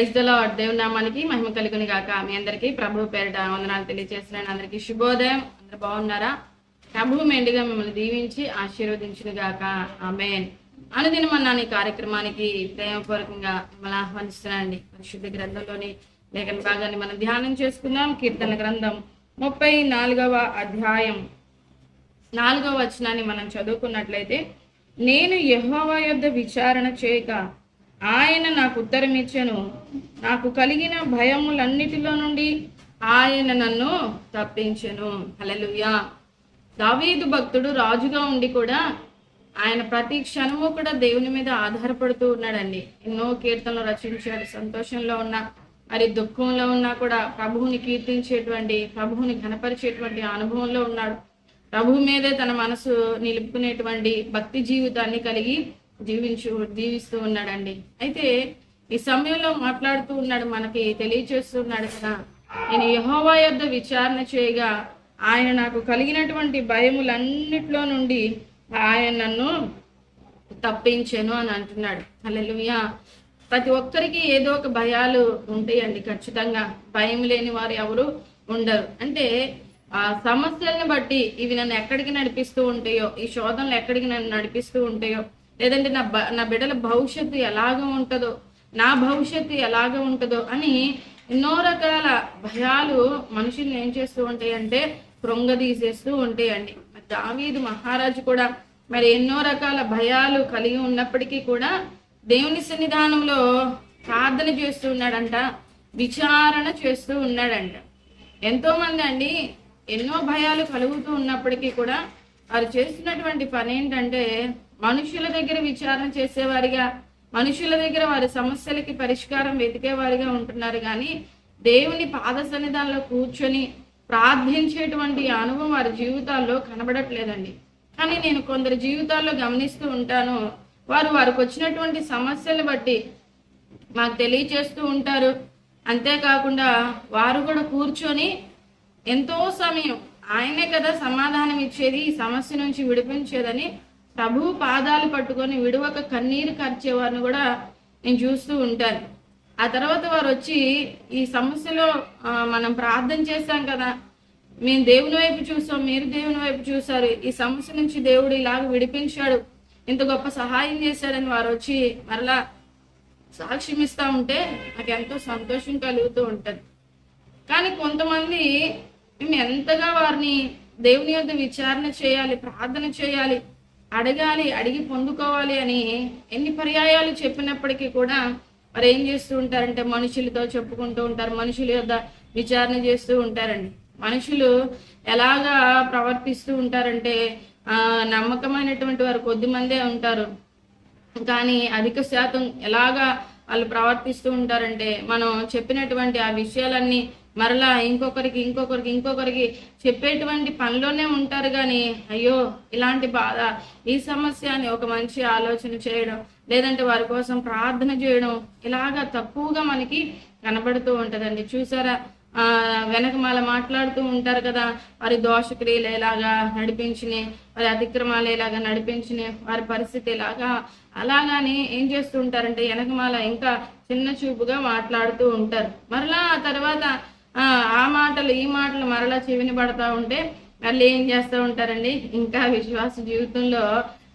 Praise దలో దేవుని నామానికి మహిమ కలుగుని గాక. మీ అందరికీ ప్రభు పేరిట వందనాలు తెలియజేస్తున్నాను అందరికీ శుభోదయం. అందరు బాగున్నారా? ప్రభు మెండుగా మిమ్మల్ని దీవించి ఆశీర్వదించును గాక. ఆమెన్. అనుదినమన్నా ఈ కార్యక్రమానికి ప్రేమపూర్వకంగా మిమ్మల్ని ఆహ్వానిస్తున్నానండి. పరిశుద్ధ గ్రంథంలోని లేఖన భాగాన్ని మనం ధ్యానం చేసుకుందాం. కీర్తన గ్రంథం ముప్పై నాలుగవ అధ్యాయం. నాలుగవ వచనాన్ని మనం చదువుకున్నట్లయితే నేను యహోవా యొద్ద విచారణ చేయక ఆయన నాకు ఉత్తరం ఇచ్చెను నాకు కలిగిన భయములన్నిటిలో నుండి ఆయన నన్ను తప్పించెను. హల్లెలూయా. దావీదు భక్తుడు రాజుగా ఉండి కూడా ఆయన ప్రతి క్షణము కూడా దేవుని మీద ఆధారపడుతూ ఉన్నాడండి. ఎన్నో కీర్తనలు రచించాడు సంతోషంలో ఉన్న మరి దుఃఖంలో ఉన్నా కూడా ప్రభువుని కీర్తించేటువంటి ప్రభువుని ఘనపరిచేటువంటి అనుభవంలో ఉన్నాడు. ప్రభు మీదే తన మనసు నిలుపుకునేటువంటి భక్తి జీవితాన్ని కలిగి జీవించు జీవిస్తూ ఉన్నాడండి. అయితే ఈ సమయంలో మాట్లాడుతూ ఉన్నాడు మనకి తెలియచేస్తున్నాడు కదా. నేను యహోవా యొద్ద విచారణ చేయగా ఆయన నాకు కలిగినటువంటి భయములన్నిట్లో నుండి ఆయన నన్ను తప్పించాను అని అంటున్నాడు. హల్లెలూయా. ప్రతి ఒక్కరికి ఏదో ఒక భయాలు ఉంటాయండి ఖచ్చితంగా. భయం లేని వారు ఎవరు ఉండరు. అంటే ఆ సమస్యల్ని బట్టి ఇవి నన్ను ఎక్కడికి నడిపిస్తూ ఉంటాయో ఈ శోధనలు ఎక్కడికి నన్ను నడిపిస్తూ ఉంటాయో లేదంటే నా బ నా బిడ్డల భవిష్యత్తు ఎలాగ ఉంటుందో నా భవిష్యత్తు ఎలాగ ఉంటుందో అని ఎన్నో రకాల భయాలు మనుషుల్ని ఏం చేస్తూ ఉంటాయి అంటే కృంగదీసేస్తూ ఉంటాయండి. దావీదు మహారాజు కూడా మరి ఎన్నో రకాల భయాలు కలిగి ఉన్నప్పటికీ కూడా దేవుని సన్నిధానంలో ప్రార్థన చేస్తూ ఉన్నాడంట విచారణ చేస్తూ ఉన్నాడంట. ఎంతో మంది అండి ఎన్నో భయాలు కలుగుతూ ఉన్నప్పటికీ కూడా వారు చేస్తున్నటువంటి పని ఏంటంటే మనుషుల దగ్గర విచారణ చేసేవారిగా మనుషుల దగ్గర వారి సమస్యలకి పరిష్కారం వెతికేవారిగా ఉంటున్నారు. కానీ దేవుని పాద సన్నిధానంలో కూర్చొని ప్రార్థించేటువంటి అనుభవం వారి జీవితాల్లో కనబడట్లేదండి. కానీ నేను కొందరి జీవితాల్లో గమనిస్తూ ఉంటాను. వారు వారికి వచ్చినటువంటి సమస్యలు బట్టి మాకు తెలియచేస్తూ ఉంటారు. అంతేకాకుండా వారు కూడా కూర్చొని ఎంతో సమయం ఆయనే కదా సమాధానం ఇచ్చేది ఈ సమస్య నుంచి విడిపించేదని ప్రభు పాదాలు పట్టుకొని విడవక కన్నీరు కార్చే వారిని కూడా నేను చూస్తూ ఉంటాను. ఆ తర్వాత వారు వచ్చి ఈ సమస్యలో మనం ప్రార్థన చేశాం కదా మేము దేవుని వైపు చూసాం మీరు దేవుని వైపు చూసారు ఈ సమస్య నుంచి దేవుడు ఇలాగ విడిపించాడు ఇంత గొప్ప సహాయం చేశాడని వారు వచ్చి మరలా సాక్ష్యం ఇస్తూ ఉంటే నాకు ఎంతో సంతోషం కలుగుతూ ఉంటుంది. కానీ కొంతమంది మేము ఎంతగా వారిని దేవుని యొక్క విచారణ చేయాలి ప్రార్థన చేయాలి అడగాలి అడిగి పొందుకోవాలి అని ఎన్ని పర్యాయాలు చెప్పినప్పటికీ కూడా మరి ఏం చేస్తూ ఉంటారంటే మనుషులతో చెప్పుకుంటూ ఉంటారు మనుషుల యొక్క విచారణ చేస్తూ ఉంటారండి. మనుషులు ఎలాగా ప్రవర్తిస్తూ ఉంటారంటే ఆ నమ్మకమైనటువంటి వారు కొద్ది మందే ఉంటారు. కానీ అధిక శాతం ఎలాగా వాళ్ళు ప్రవర్తిస్తూ ఉంటారంటే మనం చెప్పినటువంటి ఆ విషయాలన్నీ మరలా ఇంకొకరికి ఇంకొకరికి ఇంకొకరికి చెప్పేటువంటి పనిలోనే ఉంటారు కానీ అయ్యో ఇలాంటి బాధ ఈ సమస్య అని ఒక మంచి ఆలోచన చేయడం లేదంటే వారి కోసం ప్రార్థన చేయడం ఇలాగా తక్కువగా మనకి కనబడుతూ ఉంటదండి. చూసారా? ఆ వెనకమాల మాట్లాడుతూ ఉంటారు కదా వారి దోషక్రియలు ఎలాగా నడిపించినాయి వారి అతిక్రమాలు ఎలాగా నడిపించినాయి వారి పరిస్థితి ఎలాగా అలాగాని ఏం చేస్తూ ఉంటారంటే వెనకమాల ఇంకా చిన్న చూపుగా మాట్లాడుతూ ఉంటారు. మరలా ఆ తర్వాత ఆ మాటలు ఈ మాటలు మరలా చెవిని పడతా ఉంటే మళ్ళీ ఏం చేస్తూ ఉంటారండి? ఇంకా విశ్వాస జీవితంలో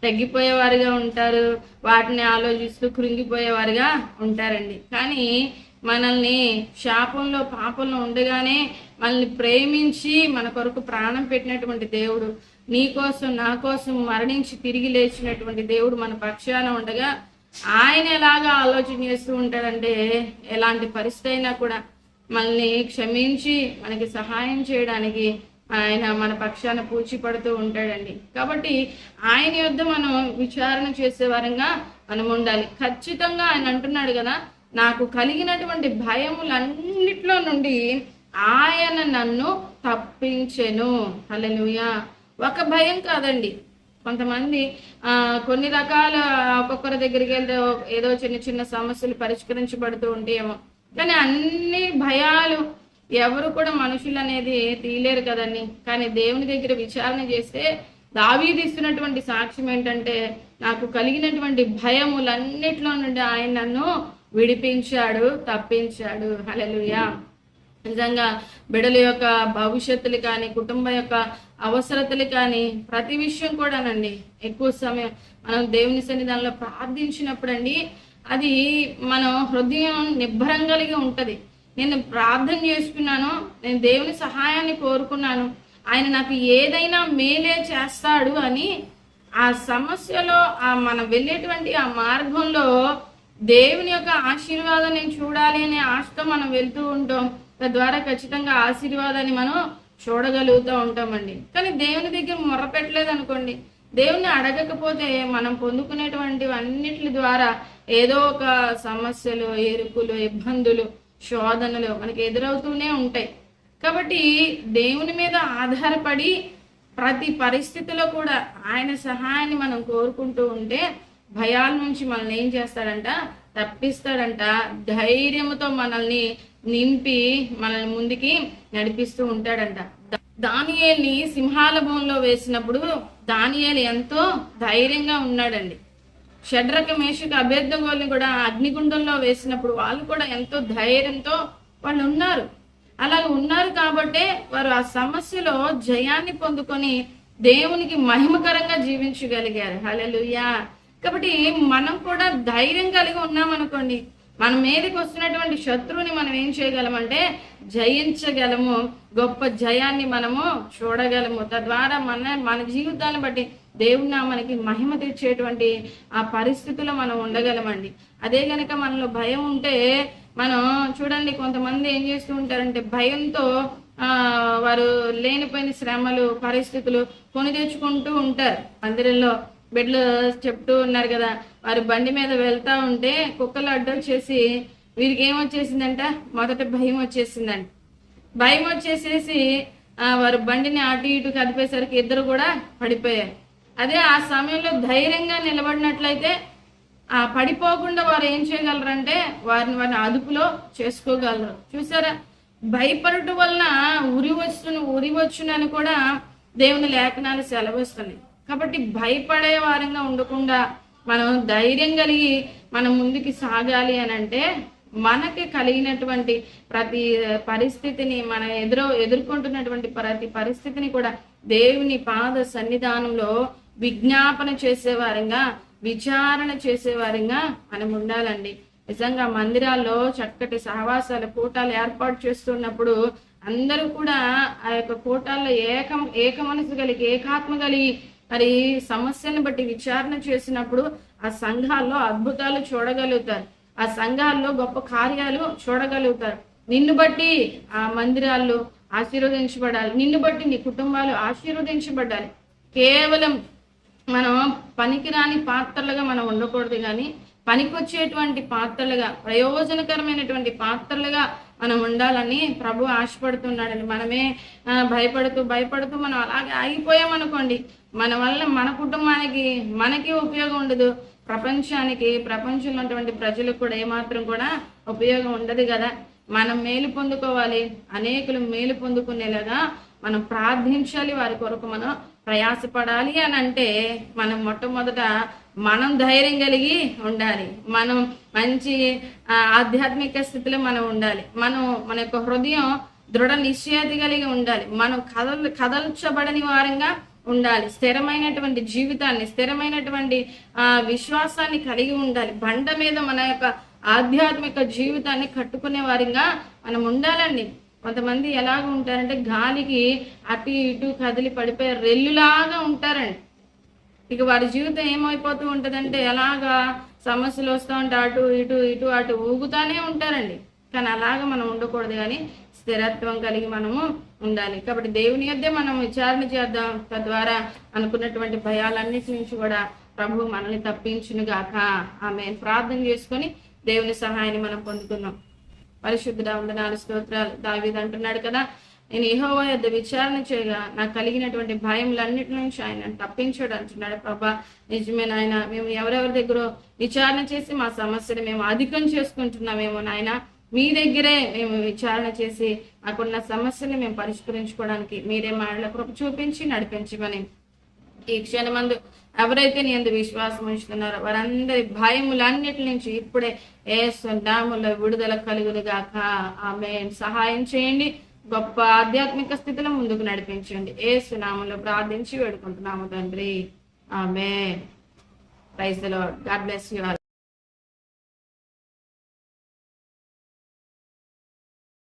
తగ్గిపోయేవారుగా ఉంటారు. వాటిని ఆలోచిస్తూ కృంగిపోయేవారుగా ఉంటారండి. కానీ మనల్ని శాపంలో పాపంలో ఉండగానే మనల్ని ప్రేమించి మన కొరకు ప్రాణం పెట్టినటువంటి దేవుడు నీ కోసం నా కోసం మరణించి తిరిగి లేచినటువంటి దేవుడు మన పక్షాన ఉండగా ఆయన ఎలాగా ఆలోచన చేస్తూ ఉంటాడంటే ఎలాంటి పరిస్థితి అయినా కూడా మనల్ని క్షమించి మనకి సహాయం చేయడానికి ఆయన మన పక్షాన పూచిపడుతూ ఉంటాడండి. కాబట్టి ఆయన యొద్ద మనం విచారణ చేసే వారంగా మనం ఉండాలి. ఖచ్చితంగా ఆయన అంటున్నాడు కదా నాకు కలిగినటువంటి భయములన్నిట్లో నుండి ఆయన నన్ను తప్పించెను. హల్లెలూయా. ఒక భయం కాదండి. కొంతమంది ఆ, కొన్ని రకాల ఒక్కొక్కరి దగ్గరికి వెళ్తే ఏదో చిన్న చిన్న సమస్యలు పరిష్కరించబడుతూ ఉంటాయేమో కానీ అన్ని భయాలు ఎవరు కూడా మనుషులు అనేది తీయలేరు కదండి. కానీ దేవుని దగ్గర విచారణ చేస్తే దావీదిస్తున్నటువంటి సాక్ష్యం ఏంటంటే నాకు కలిగినటువంటి భయములన్నిట్లో నుండి ఆయన నన్ను విడిపించాడు తప్పించాడు. హల్లెలూయా. నిజంగా బిడల యొక్క భవిష్యత్తులు కానీ కుటుంబం యొక్క అవసరతలు కానీ ప్రతి విషయం కూడానండి. ఎక్కువ సమయం మనం దేవుని సన్నిధానంలో ప్రార్థించినప్పుడండి అది మనం హృదయం నిబ్బరం కలిగి ఉంటుంది. నేను ప్రార్థన చేసుకున్నాను నేను దేవుని సహాయాన్ని కోరుకున్నాను ఆయన నాకు ఏదైనా మేలే చేస్తాడు అని ఆ సమస్యలో ఆ మనం వెళ్ళేటువంటి ఆ మార్గంలో దేవుని యొక్క ఆశీర్వాదం నేను చూడాలి అనే ఆశతో మనం వెళ్తూ ఉంటాం. తద్వారా ఖచ్చితంగా ఆశీర్వాదాన్ని మనం చూడగలుగుతూ ఉంటామండి. కానీ దేవుని దగ్గర మొరపెట్టలేదు అనుకోండి. దేవుణ్ణి అడగకపోతే మనం పొందుకునేటువంటి అన్నిటి ద్వారా ఏదో ఒక సమస్యలు ఎరుకులు ఇబ్బందులు శోధనలు మనకి ఎదురవుతూనే ఉంటాయి. కాబట్టి దేవుని మీద ఆధారపడి ప్రతి పరిస్థితిలో కూడా ఆయన సహాయాన్ని మనం కోరుకుంటూ ఉంటే భయాల నుంచి మనల్ని ఏం చేస్తాడంట? తప్పిస్తాడంట. ధైర్యంతో మనల్ని నింపి మనల్ని ముందుకి నడిపిస్తూ ఉంటాడంట. దానియేల్ని సింహాల భూమిలో వేసినప్పుడు దానియేలు ఎంతో ధైర్యంగా ఉన్నాడండి. షడ్రక మేషక అభ్యర్థంగోల్ని కూడా అగ్నిగుండంలో వేసినప్పుడు వాళ్ళు కూడా ఎంతో ధైర్యంతో వాళ్ళు ఉన్నారు. అలా ఉన్నారు కాబట్టే వారు ఆ సమస్యలో జయాన్ని పొందుకొని దేవునికి మహిమకరంగా జీవించగలిగారు. హల్లెలూయా! కాబట్టి మనం కూడా ధైర్యం కలిగి ఉన్నామనుకోండి మన మీదకి వస్తున్నటువంటి శత్రువుని మనం ఏం చేయగలమంటే జయించగలము. గొప్ప జయాన్ని మనము చూడగలము. తద్వారా మన మన జీవితాన్ని బట్టి దేవుని మనకి మహిమ తెచ్చేటువంటి ఆ పరిస్థితిలో మనం ఉండగలమండి. అదే గనక మనలో భయం ఉంటే మనం చూడండి కొంతమంది ఏం చేస్తూ ఉంటారంటే భయంతో ఆ వారు లేనిపోయిన శ్రమలు పరిస్థితులు కొని తెచ్చుకుంటూ ఉంటారు. మందిరంలో బిడ్డలు చెప్తూ ఉన్నారు కదా వారు బండి మీద వెళ్తా ఉంటే కుక్కలు అడ్డొచ్చేసి వీరికి ఏమొచ్చేసిందంట మొదట భయం వచ్చేసిందంట. భయం వచ్చేసేసి వారు బండిని అటు ఇటు కదిపేసరికి ఇద్దరు కూడా పడిపోయారు. అదే ఆ సమయంలో ధైర్యంగా నిలబడినట్లయితే ఆ పడిపోకుండా వారు ఏం చేయగలరంటే వారిని వారిని అదుపులో చేసుకోగలరు. చూసారా? భయపడటం వలన ఉరి వస్తున్న ఉరి వచ్చునని కూడా దేవుని లేఖనాలు సెలవిస్తున్నాయి. కాబట్టి భయపడే వారంగా ఉండకుండా మనం ధైర్యం కలిగి మనం ముందుకు సాగాలి అని అంటే మనకి కలిగినటువంటి ప్రతి పరిస్థితిని మనం ఎదురు ఎదుర్కొంటున్నటువంటి ప్రతి పరిస్థితిని కూడా దేవుని పాద సన్నిధానంలో విజ్ఞాపన చేసేవారంగా విచారణ చేసేవారంగా మనం ఉండాలండి. నిజంగా మందిరాల్లో చక్కటి సహవాసాలు కూటాలు ఏర్పాటు చేస్తున్నప్పుడు అందరూ కూడా ఆ యొక్క కూటాల్లో ఏకం ఏక మనసు కలిగి ఏకాత్మ కలిగి మరి సమస్యను బట్టి విచారణ చేసినప్పుడు ఆ సంఘాల్లో అద్భుతాలు చూడగలుగుతారు. ఆ సంఘాల్లో గొప్ప కార్యాలు చూడగలుగుతారు. నిన్ను బట్టి ఆ మందిరాల్లో ఆశీర్వదించబడాలి. నిన్ను బట్టి నీ కుటుంబాలు ఆశీర్వదించబడాలి కేవలం మనం పనికిరాని పాత్రలుగా మనం ఉండకూడదు కానీ పనికొచ్చేటువంటి పాత్రలుగా ప్రయోజనకరమైనటువంటి పాత్రలుగా మనం ఉండాలని ప్రభు ఆశపడుతున్నాడండి. మనమే భయపడుతూ భయపడుతూ మనం అలాగే ఆగిపోయామనుకోండి మన వల్ల మన కుటుంబానికి మనకి ఉపయోగం ఉండదు. ప్రపంచానికి ప్రపంచంలో ఉన్నటువంటి ప్రజలకు కూడా ఏమాత్రం కూడా ఉపయోగం ఉండదు కదా. మనం మేలు పొందుకోవాలి. అనేకులు మేలు పొందుకునేలాగా మనం ప్రార్థించాలి వారి కొరకు మనం ప్రయాసపడాలి అని అంటే మనం మొట్టమొదట మనం ధైర్యం కలిగి ఉండాలి. మనం మంచి ఆధ్యాత్మిక స్థితిలో మనం ఉండాలి. మనం మన యొక్క హృదయం దృఢ నిశ్చయత కలిగి ఉండాలి. మనం కదల కదల్చబడని వారంగా ఉండాలి. స్థిరమైనటువంటి జీవితాన్ని స్థిరమైనటువంటి ఆ విశ్వాసాన్ని కలిగి ఉండాలి. బండ మీద మన యొక్క ఆధ్యాత్మిక జీవితాన్ని కట్టుకునే వారిగా మనం ఉండాలండి. కొంతమంది ఎలాగ ఉంటారంటే గాలికి అటు ఇటు కదిలి పడిపోయే రెల్లులాగా ఉంటారండి. ఇక వారి జీవితం ఏమైపోతూ ఉంటదంటే ఎలాగా సమస్యలు వస్తూ ఉంటే అటు ఇటు ఇటు అటు ఊగుతానే ఉంటారండి. కానీ అలాగా మనం ఉండకూడదు. కానీ స్థిరత్వం కలిగి మనము ఉండాలి. కాబట్టి దేవుని యొద్దే మనం విచారణ చేద్దాం. తద్వారా అనుకున్నటువంటి భయాలన్నిటి నుంచి కూడా ప్రభు మనల్ని తప్పించును గాక ఆమె ప్రార్థన చేసుకొని దేవుని సహాయాన్ని మనం పొందుకున్నాం పరిశుద్ధుడ వందనాలు స్తోత్రాలు. దావీదు అంటున్నాడు కదా నేను ఏహోవా యొద్ద విచారణ చేయగా నాకు కలిగినటువంటి భయములన్నిటి నుంచి ఆయన తప్పించాడు అంటున్నాడు ప్రభా. నిజమే నాయన మేము ఎవరెవరి దగ్గర విచారణ చేసి మా సమస్యను మేము అధికం చేసుకుంటున్నామేమో నాయన. మీ దగ్గరే మేము విచారణ చేసి మాకున్న సమస్యని మేము పరిష్కరించుకోవడానికి మీరే మాటల కృప చూపించి నడిపించమని. ఈ క్షణమందు ఎవరైతే నీ అందు విశ్వాసం ఉంచుతున్నారో వారందరి భయములన్నిటి నుంచి ఇప్పుడే ఏ సున్నాములో విడుదల కలుగును గాక ఆమె సహాయం చేయండి. గొప్ప ఆధ్యాత్మిక స్థితిలో ముందుకు నడిపించండి. ఏ సునామంలో ప్రార్థించి వేడుకుంటున్నాము తండ్రి. ఆమె praise God bless you all.